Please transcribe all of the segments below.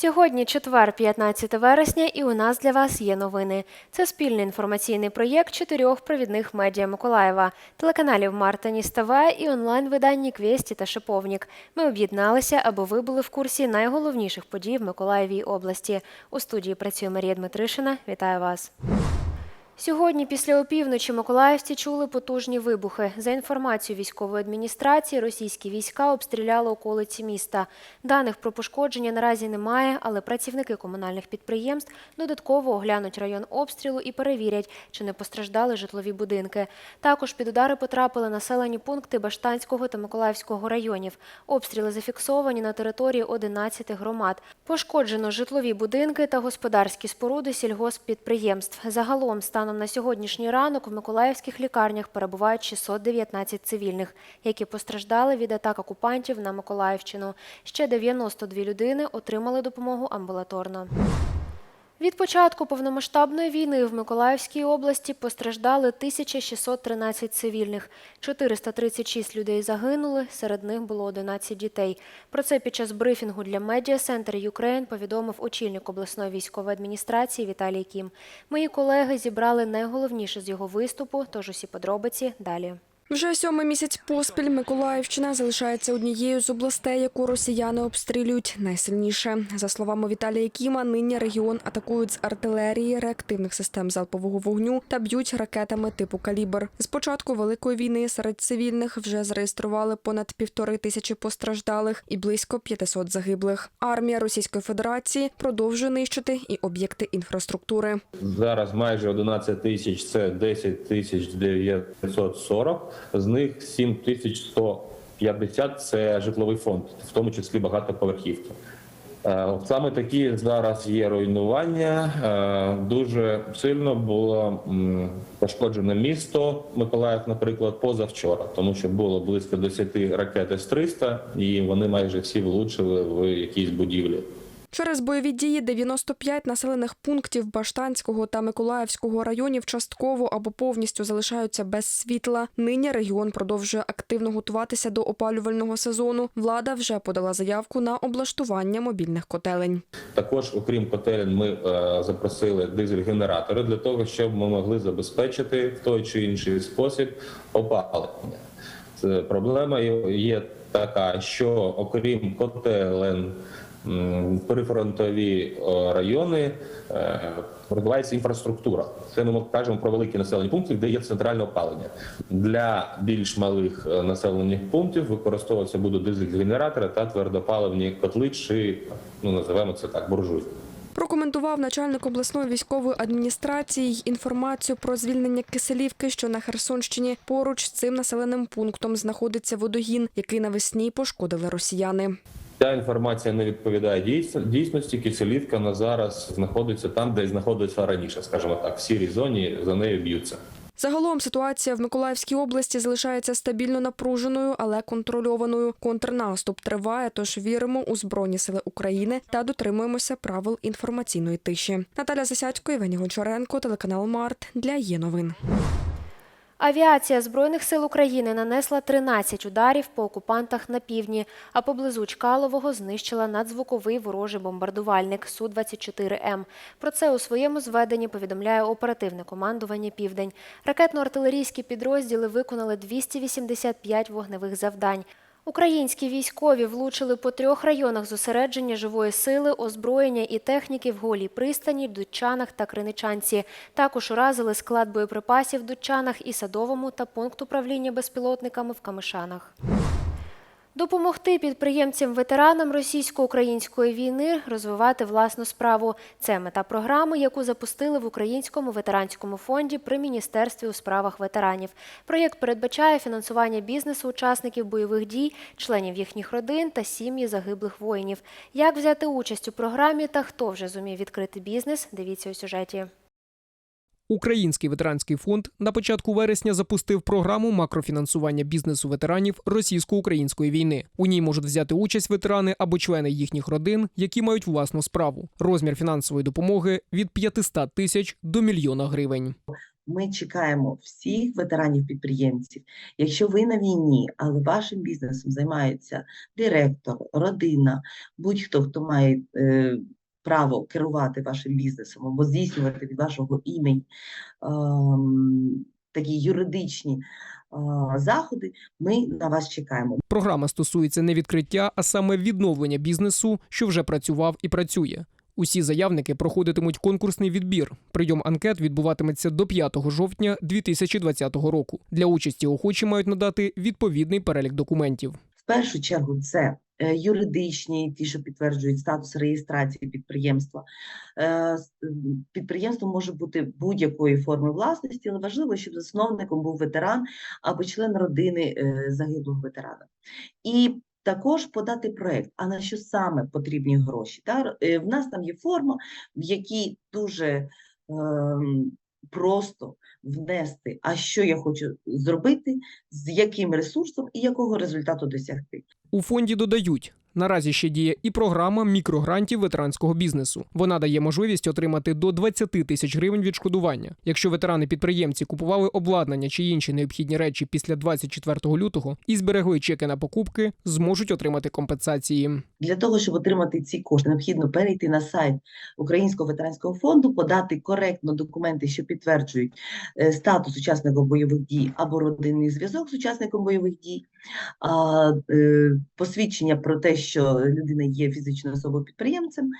Сьогодні четвер, 15 вересня, і у нас для вас є новини. Це спільний інформаційний проєкт чотирьох провідних медіа Миколаєва, телеканалів Мартиніс ТВ і онлайн-виданні Квєсті та Шиповнік. Ми об'єдналися, аби ви були в курсі найголовніших подій в Миколаєвій області. У студії працює Марія Дмитришина. Вітаю вас. Сьогодні після опівночі миколаївці чули потужні вибухи. За інформацією військової адміністрації, російські війська обстріляли околиці міста. Даних про пошкодження наразі немає, але працівники комунальних підприємств додатково оглянуть район обстрілу і перевірять, чи не постраждали житлові будинки. Також під удари потрапили населені пункти Баштанського та Миколаївського районів. Обстріли зафіксовані на території 11 громад. Пошкоджено житлові будинки та господарські споруди сільгосппідприємств. Загалом станом на сьогоднішній ранок в миколаївських лікарнях перебувають 619 цивільних, які постраждали від атак окупантів на Миколаївщину. Ще 92 людини отримали допомогу амбулаторно. Від початку повномасштабної війни в Миколаївській області постраждали 1613 цивільних. 436 людей загинули, серед них було 11 дітей. Про це під час брифінгу для Media Center Ukraine повідомив очільник обласної військової адміністрації Віталій Кім. Мої колеги зібрали найголовніше з його виступу, тож усі подробиці далі. Вже сьомий місяць поспіль Миколаївщина залишається однією з областей, яку росіяни обстрілюють найсильніше. За словами Віталія Кіма, нині регіон атакують з артилерії, реактивних систем залпового вогню та б'ють ракетами типу калібр. З початку великої війни серед цивільних вже зареєстрували понад півтори тисячі постраждалих і близько 500 загиблих. Армія Російської Федерації продовжує нищити і об'єкти інфраструктури. Зараз майже 11 тисяч це 10 тисяч 940, з них 7 тисяч 150 – це житловий фонд, в тому числі багатоповерхівки. Е, Саме такі зараз є руйнування. Е, Дуже сильно було пошкоджене місто Миколаїв, наприклад, позавчора, тому що було близько 10 ракет С-300, і вони майже всі влучили в якісь будівлі. Через бойові дії 95 населених пунктів Баштанського та Миколаївського районів частково або повністю залишаються без світла. Нині регіон продовжує активно готуватися до опалювального сезону. Влада вже подала заявку на облаштування мобільних котелень. Також, окрім котелень, ми е, запросили дизель-генератори для того, щоб ми могли забезпечити в той чи інший спосіб опалення. Проблема є така, що окрім котелень, прифронтові е, райони е, розвивається інфраструктура. Це ми кажемо про великі населені пункти, де є центральне опалення. Для більш малих е, населених пунктів використовуватися будуть дизель-генератори та твердопаливні котли, чи ну називаємо це так буржуй. Прокоментував начальник обласної військової адміністрації інформацію про звільнення Киселівки, що на Херсонщині поруч з цим населеним пунктом знаходиться водогін, який навесні пошкодили росіяни. Ця інформація не відповідає дійс- дійсності. Киселівка на зараз знаходиться там, де знаходиться раніше, скажімо так, в сірій зоні за нею б'ються. Загалом ситуація в Миколаївській області залишається стабільно напруженою, але контрольованою. Контрнаступ триває, тож віримо у Збройні сили України та дотримуємося правил інформаційної тиші. Наталя Засядько, Євгеній Гончаренко, телеканал Март для є новин. Авіація Збройних сил України нанесла 13 ударів по окупантах на півдні, а поблизу Чкалового знищила надзвуковий ворожий бомбардувальник Су-24М. Про це у своєму зведенні повідомляє оперативне командування «Південь». Ракетно-артилерійські підрозділи виконали 285 вогневих завдань. Українські військові влучили по трьох районах зосередження живої сили, озброєння і техніки в Голій пристані, дучанах та Криничанці. Також уразили склад боєприпасів в Дудчанах і Садовому та пункт управління безпілотниками в Камишанах. Допомогти підприємцям-ветеранам російсько-української війни розвивати власну справу. Це мета програми, яку запустили в Українському ветеранському фонді при Міністерстві у справах ветеранів. Проєкт передбачає фінансування бізнесу учасників бойових дій, членів їхніх родин та сім'ї загиблих воїнів. Як взяти участь у програмі та хто вже зумів відкрити бізнес, дивіться у сюжеті. Український ветеранський фонд на початку вересня запустив програму макрофінансування бізнесу ветеранів російсько-української війни. У ній можуть взяти участь ветерани або члени їхніх родин, які мають власну справу. Розмір фінансової допомоги від 500 тисяч до мільйона гривень. ми чекаємо всіх ветеранів-підприємців. Якщо ви на війні, але вашим бізнесом займається директор, родина, будь-хто, хто має е, право керувати вашим бізнесом або здійснювати від вашого імені ем, такі юридичні е, заходи, ми на вас чекаємо. Програма стосується не відкриття, а саме відновлення бізнесу, що вже працював і працює. Усі заявники проходитимуть конкурсний відбір. Прийом анкет відбуватиметься до 5 жовтня 2020 року. Для участі охочі мають надати відповідний перелік документів. В першу чергу це юридичні, ті, що підтверджують статус реєстрації підприємства. Е, Підприємство може бути будь-якої форми власності, але важливо, щоб засновником був ветеран або член родини е, загиблого ветерана. І також подати проект, а на що саме потрібні гроші. Е, В нас там є форма, в якій дуже ем, просто внести, а що я хочу зробити, з яким ресурсом і якого результату досягти. У фонді додають. Наразі ще діє і програма мікрогрантів ветеранського бізнесу. Вона дає можливість отримати до 20 тисяч гривень відшкодування. Якщо ветерани-підприємці купували обладнання чи інші необхідні речі після 24 лютого і зберегли чеки на покупки, зможуть отримати компенсації. Для того, щоб отримати ці кошти, необхідно перейти на сайт Українського ветеранського фонду, подати коректно документи, що підтверджують е, статус учасника бойових дій або родинний зв'язок з учасником бойових дій, е, посвідчення про те, що людина є фізичною особою підприємцем,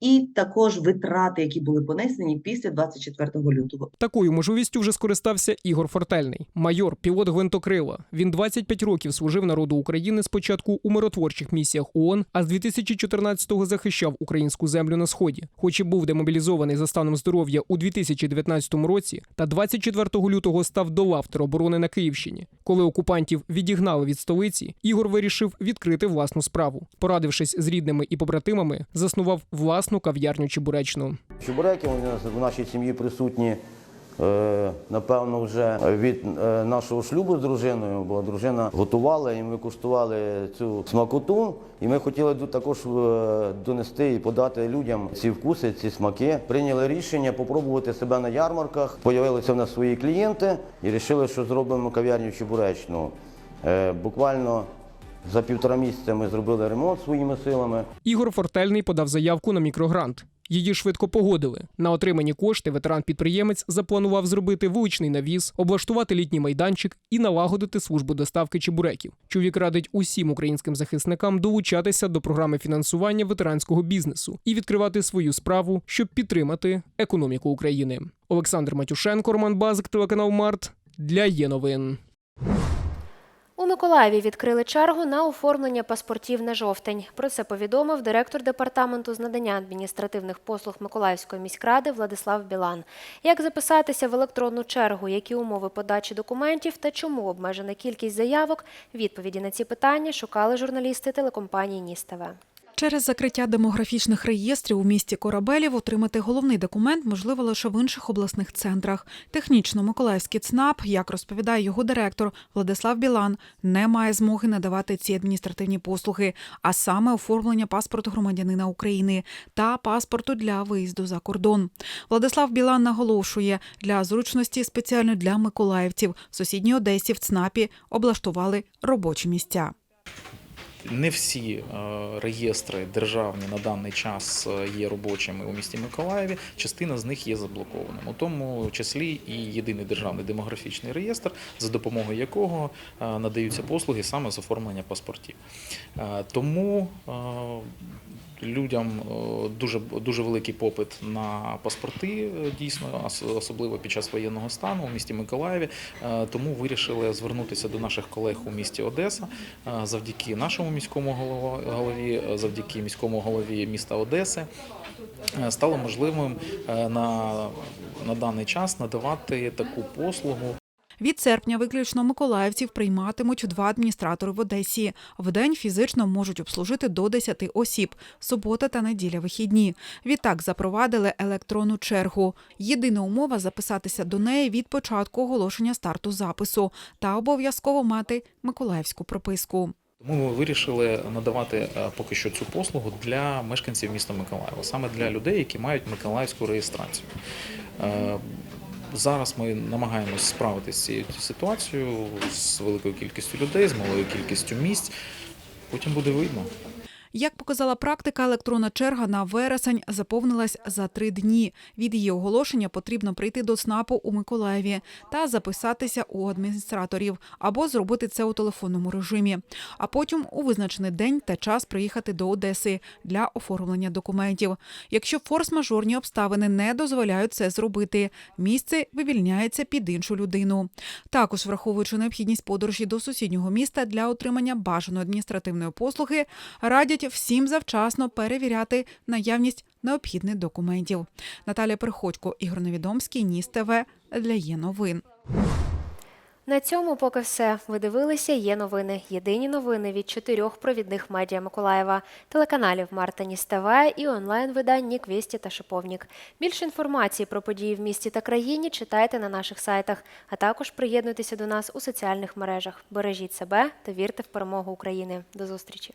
і також витрати, які були понесені після 24 лютого. Такою можливістю вже скористався Ігор Фортельний, майор, пілот гвинтокрила. Він 25 років служив народу України спочатку у миротворчих місіях ООН, а з 2014-го захищав українську землю на сході. Хоч і був демобілізований за станом здоров'я у 2019 році, та 24 лютого став до лав тероборони на Київщині. Коли окупантів відігнали від столиці, Ігор вирішив відкрити власну справу. Порадившись з рідними і побратимами, заснував власну кав'ярню Чебуречну. Чебуреки у нас в нашій сім'ї присутні, напевно, вже від е, нашого шлюбу з дружиною, бо дружина готувала, і ми куштували цю смакоту. І ми хотіли також е, донести і подати людям ці вкуси, ці смаки. Прийняли рішення попробувати себе на ярмарках. Появилися в нас свої клієнти і вирішили, що зробимо кав'ярню Чебуречну. Е, Буквально за півтора місяця ми зробили ремонт своїми силами. Ігор Фортельний подав заявку на мікрогрант. Її швидко погодили. На отримані кошти ветеран-підприємець запланував зробити вуличний навіс, облаштувати літній майданчик і налагодити службу доставки чебуреків. Чоловік радить усім українським захисникам долучатися до програми фінансування ветеранського бізнесу і відкривати свою справу, щоб підтримати економіку України. Олександр Матюшенко, Роман Базик, телеканал Март для є новин. Миколаєві відкрили чергу на оформлення паспортів на жовтень. Про це повідомив директор департаменту з надання адміністративних послуг Миколаївської міськради Владислав Білан. Як записатися в електронну чергу, які умови подачі документів та чому обмежена кількість заявок? Відповіді на ці питання шукали журналісти телекомпанії Ністеве. Через закриття демографічних реєстрів у місті Корабелів отримати головний документ можливо лише в інших обласних центрах. Технічно Миколаївський ЦНАП, як розповідає його директор Владислав Білан, не має змоги надавати ці адміністративні послуги, а саме оформлення паспорту громадянина України та паспорту для виїзду за кордон. Владислав Білан наголошує, для зручності спеціально для миколаївців в сусідній Одесі в ЦНАПі облаштували робочі місця. Не всі е, реєстри державні на даний час е, є робочими у місті Миколаєві. Частина з них є заблокованими, у тому числі і єдиний державний демографічний реєстр, за допомогою якого е, надаються послуги саме з оформлення паспортів. Тому людям дуже дуже великий попит на паспорти, дійсно, особливо під час воєнного стану у місті Миколаєві. Тому вирішили звернутися до наших колег у місті Одеса завдяки нашому міському голові, е, завдяки міському голові міста Одеси. е, Стало можливим е, на, на даний час надавати таку послугу Від серпня виключно миколаївців прийматимуть два адміністратори в Одесі. В день фізично можуть обслужити до 10 осіб. Субота та неділя вихідні. Відтак запровадили електронну чергу. Єдина умова записатися до неї від початку оголошення старту запису та обов'язково мати миколаївську прописку. Тому ми вирішили надавати е, поки що цю послугу для мешканців міста Миколаєва, саме для людей, які мають миколаївську реєстрацію. Е, Зараз ми намагаємось справитися з цією ситуацією з великою кількістю людей, з малою кількістю місць. Потім буде видно. Як показала практика, електронна черга на вересень заповнилась за три дні. Від її оголошення потрібно прийти до ЦНАПу у Миколаєві та записатися у адміністраторів або зробити це у телефонному режимі. А потім у визначений день та час приїхати до Одеси для оформлення документів. Якщо форс-мажорні обставини не дозволяють це зробити, місце вивільняється під іншу людину. Також, враховуючи необхідність подорожі до сусіднього міста для отримання бажаної адміністративної послуги, радять всім завчасно перевіряти наявність необхідних документів. Наталія Приходько, Ігор Невідомський, Ніс ТВ для є новин. На цьому поки все. Ви дивилися є новини. Єдині новини від чотирьох провідних медіа Миколаєва, телеканалів Марта Ніс ТВ і онлайн-видань Ніквісті та Шиповнік. Більше інформації про події в місті та країні читайте на наших сайтах, а також приєднуйтеся до нас у соціальних мережах. Бережіть себе та вірте в перемогу України. До зустрічі!